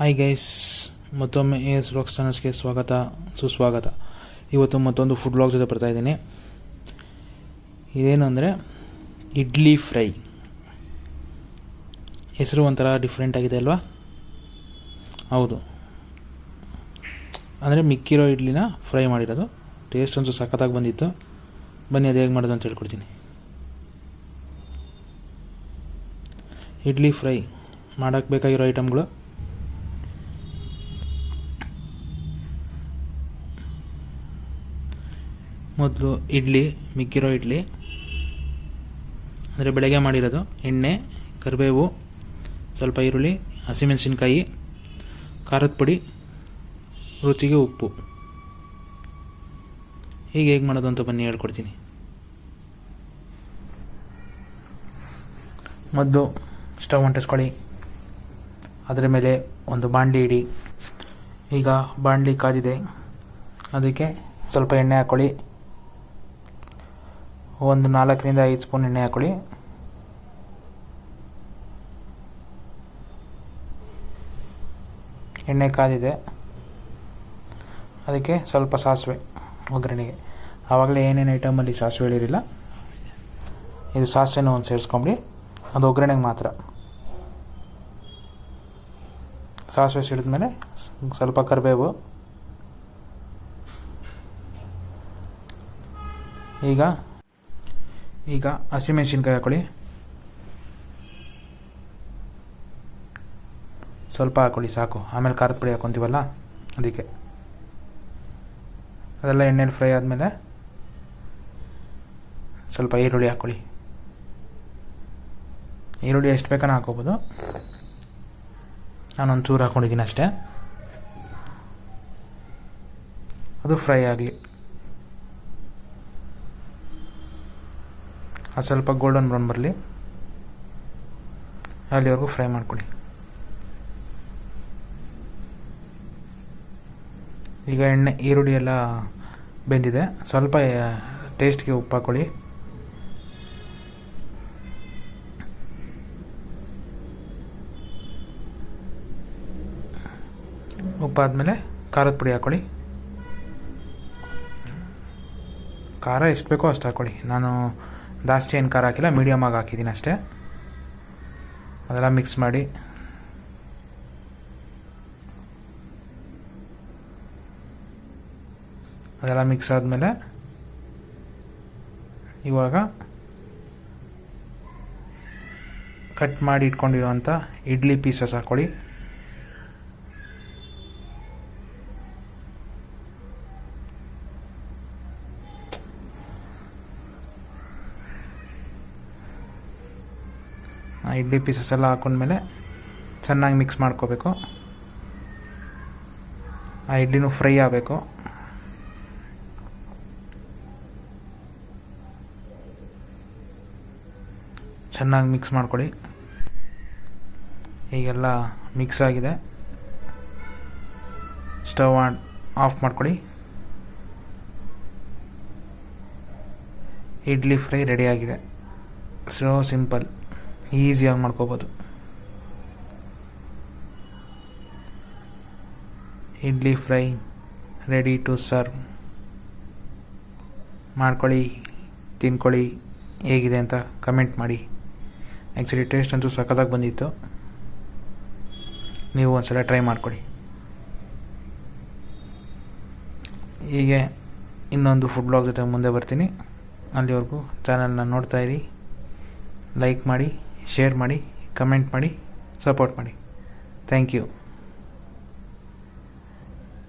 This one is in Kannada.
ಹಾಯ್ ಗೈಸ್ ಮತ್ತೊಮ್ಮೆ ಎ ಎಸ್ ವ್ಲಾಗ್ಸ್ ಚಾನಲ್ಸ್ಗೆ ಸ್ವಾಗತ, ಸುಸ್ವಾಗತ. ಇವತ್ತು ಮತ್ತೊಂದು ಫುಡ್ ವ್ಲಾಗ್ ಜೊತೆ ಬರ್ತಾ ಇದ್ದೀನಿ. ಇದೇನು ಅಂದರೆ ಇಡ್ಲಿ ಫ್ರೈ. ಹೆಸರು ಒಂಥರ ಡಿಫ್ರೆಂಟ್ ಆಗಿದೆ ಅಲ್ವಾ? ಹೌದು. ಅಂದರೆ ಮಿಕ್ಕಿರೋ ಇಡ್ಲಿನ ಫ್ರೈ ಮಾಡಿರೋದು. ಟೇಸ್ಟ್ ಒಂದು ಸಖತ್ತಾಗಿ ಬಂದಿತ್ತು. ಬನ್ನಿ ಅದು ಹೇಗೆ ಮಾಡೋದು ಅಂತ ಹೇಳ್ಕೊಡ್ತೀನಿ. ಇಡ್ಲಿ ಫ್ರೈ. ಮಾಡೋಕ್ಕೆ ಬೇಕಾಗಿರೋ ಐಟಮ್ಗಳು ಮೊದಲು ಇಡ್ಲಿ, ಮಿಕ್ಕಿರೋ ಇಡ್ಲಿ, ಅಂದರೆ ಬೆಳಗ್ಗೆ ಮಾಡಿರೋದು ಎಣ್ಣೆ, ಕರಿಬೇವು, ಸ್ವಲ್ಪ ಈರುಳ್ಳಿ, ಹಸಿಮೆಣಸಿನ್ಕಾಯಿ, ಖಾರದ ಪುಡಿ, ರುಚಿಗೆ ಉಪ್ಪು. ಹೀಗೆ ಹೇಗೆ ಮಾಡೋದು ಅಂತ ಬನ್ನಿ ಹೇಳ್ಕೊಡ್ತೀನಿ. ಮೊದಲು ಸ್ಟವ್ ಅಂಟಿಸ್ಕೊಳ್ಳಿ. ಅದರ ಮೇಲೆ ಒಂದು ಬಾಣಲಿ ಇಡಿ. ಈಗ ಬಾಂಡ್ಲಿ ಕಾದಿದೆ. ಅದಕ್ಕೆ ಸ್ವಲ್ಪ ಎಣ್ಣೆ ಹಾಕ್ಕೊಳ್ಳಿ ಒಂದು ನಾಲ್ಕರಿಂದ ಐದು ಸ್ಪೂನ್ ಎಣ್ಣೆ ಹಾಕೊಳ್ಳಿ. ಎಣ್ಣೆ ಕಾದಿದೆ. ಅದಕ್ಕೆ ಸ್ವಲ್ಪ ಸಾಸಿವೆ ಒಗ್ಗರಣೆಗೆ. ಆವಾಗಲೇ ಏನೇನು ಐಟಮಲ್ಲಿ ಸಾಸಿವೆ ಹೇಳಿರಿಲ್ಲ ಇದು ಸಾಸಿವೆನ ಒಂದು ಸೇರಿಸ್ಕೊಂಬಿಡಿ. ಅದು ಒಗ್ಗರಣೆಗೆ ಮಾತ್ರ. ಸಾಸಿವೆ ಸಿಡಿದ್ಮೇಲೆ ಸ್ವಲ್ಪ ಕರಿಬೇವು. ಈಗ ಈಗ ಹಸಿಮೆಣ್ಸಿನ್ಕಾಯಿ ಹಾಕೊಳ್ಳಿ. ಸ್ವಲ್ಪ ಹಾಕೊಳ್ಳಿ, ಸಾಕು. ಆಮೇಲೆ ಖಾರದ ಪುಡಿ ಹಾಕೊತೀವಲ್ಲ, ಅದಕ್ಕೆ. ಅದೆಲ್ಲ ಎಣ್ಣೆಲಿ ಫ್ರೈ ಆದಮೇಲೆ ಸ್ವಲ್ಪ ಈರುಳ್ಳಿ ಹಾಕ್ಕೊಳ್ಳಿ ಈರುಳ್ಳಿ ಎಷ್ಟು ಬೇಕಾನ ಹಾಕೋಬೋದು. ನಾನೊಂದು ಚೂರು ಹಾಕ್ಕೊಂಡಿದ್ದೀನಿ ಅಷ್ಟೇ. ಅದು ಫ್ರೈ ಆಗಲಿ ಅದು ಸ್ವಲ್ಪ ಗೋಲ್ಡನ್ ಬ್ರೌನ್ ಬರಲಿ. ಅಲ್ಲಿವರೆಗೂ ಫ್ರೈ ಮಾಡ್ಕೊಳ್ಳಿ. ಈಗ ಎಣ್ಣೆ, ಈರುಳ್ಳಿ ಎಲ್ಲ ಬೆಂದಿದೆ. ಸ್ವಲ್ಪ ಟೇಸ್ಟ್ಗೆ ಉಪ್ಪು ಹಾಕ್ಕೊಳ್ಳಿ ಉಪ್ಪಾದಮೇಲೆ ಖಾರದ ಪುಡಿ ಹಾಕ್ಕೊಳ್ಳಿ ಖಾರ ಎಷ್ಟು ಬೇಕೋ ಅಷ್ಟು ಹಾಕ್ಕೊಳ್ಳಿ ನಾನು ಜಾಸ್ತಿ ಏನು ಖಾರ ಹಾಕಿಲ್ಲ ಮೀಡಿಯಮಾಗಿ ಹಾಕಿದ್ದೀನಿ ಅಷ್ಟೇ. ಅದೆಲ್ಲ ಮಿಕ್ಸ್ ಮಾಡಿ. ಅದೆಲ್ಲ ಮಿಕ್ಸ್ ಆದಮೇಲೆ ಇವಾಗ ಕಟ್ ಮಾಡಿ ಇಟ್ಕೊಂಡಿರುವಂಥ ಇಡ್ಲಿ ಪೀಸಸ್ ಹಾಕ್ಕೊಳ್ಳಿ ಇಡ್ಲಿ ಪೀಸಸ್ ಎಲ್ಲ ಹಾಕೊಂಡ್ಮೇಲೆ ಚೆನ್ನಾಗಿ ಮಿಕ್ಸ್ ಮಾಡ್ಕೋಬೇಕು. ಆ ಇಡ್ಲಿನೂ ಫ್ರೈ ಆಗಬೇಕು. ಚೆನ್ನಾಗಿ ಮಿಕ್ಸ್ ಮಾಡ್ಕೊಳ್ಳಿ. ಈಗೆಲ್ಲ ಮಿಕ್ಸ್ ಆಗಿದೆ. ಸ್ಟವ್ ಆನ್, ಆಫ್ ಮಾಡ್ಕೊಳ್ಳಿ. ಇಡ್ಲಿ ಫ್ರೈ ರೆಡಿಯಾಗಿದೆ ಸೊ ಸಿಂಪಲ್ ಈಸಿಯಾಗಿ ಮಾಡ್ಕೋಬೋದು. Idli fry ready to serve ಮಾಡ್ಕೊಳ್ಳಿ, ತಿನ್ಕೊಳ್ಳಿ, ಹೇಗಿದೆ ಅಂತ ಕಮೆಂಟ್ ಮಾಡಿ. ಆ್ಯಕ್ಚುಲಿ ಟೇಸ್ಟ್ ಅಂತೂ ಸಖತ್ತಾಗಿ ಬಂದಿತ್ತು. ನೀವು ಒಂದು ಸಲ ಟ್ರೈ ಮಾಡ್ಕೊಳ್ಳಿ. ಹೀಗೆ ಇನ್ನೊಂದು ಫುಡ್ ಬ್ಲಾಗ್ ಜೊತೆ ಮುಂದೆ ಬರ್ತೀನಿ. ಅಲ್ಲಿವರೆಗೂ ಚಾನಲ್ನ ನೋಡ್ತಾ ಇರಿ. ಲೈಕ್ ಮಾಡಿ. ಶೇರ್ ಮಾಡಿ ಕಮೆಂಟ್ ಮಾಡಿ ಸಪೋರ್ಟ್ ಮಾಡಿ. Thank you